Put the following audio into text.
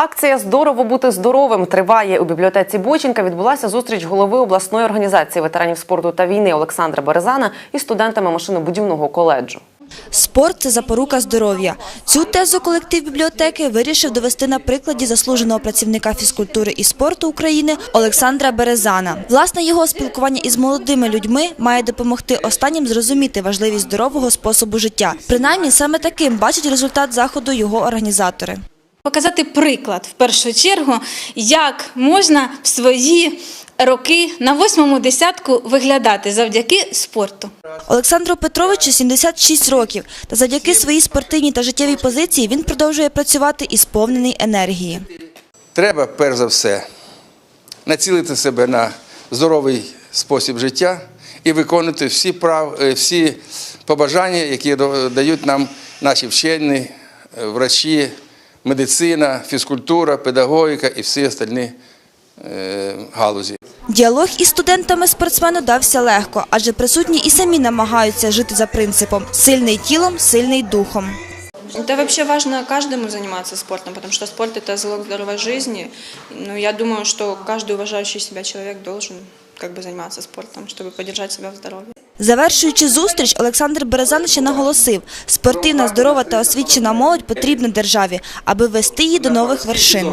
Акція Здорово бути здоровим триває у бібліотеці Боченка. Відбулася зустріч голови обласної організації ветеранів спорту та війни Олександра Березана із студентами машинобудівного коледжу. Спорт – це запорука здоров'я. Цю тезу колектив бібліотеки вирішив довести на прикладі заслуженого працівника фізкультури і спорту України Олександра Березана. Власне, його спілкування із молодими людьми має допомогти останнім зрозуміти важливість здорового способу життя. Принаймні, саме таким бачать результат заходу його організатори. Показати приклад в першу чергу, як можна в свої роки на восьмому десятку виглядати завдяки спорту. Олександру Петровичу 76 років, та завдяки своїй спортивній та життєвій позиції він продовжує працювати і сповнений енергії. Треба, перш за все, націлити себе на здоровий спосіб життя і виконувати всі, прав, е, всі побажання, які дають нам наші вчені, е, врачі, медицина, фізкультура, педагогіка і всі остальні е, галузі. Діалог із студентами спортсмену дався легко, адже присутні і самі намагаються жити за принципом «сильний тілом, сильний духом». Да вообще важно каждому заниматься спортом, потому что спорт – это залог здоровой жизни. Ну, я думаю, что каждый уважающий себя человек должен как бы заниматься спортом, чтобы поддержать себя в здоровье. Завершуючи зустріч, Олександр Березан ще наголосив, спортивна, здорова та освічена молодь потрібна державі, аби вести її до нових вершин.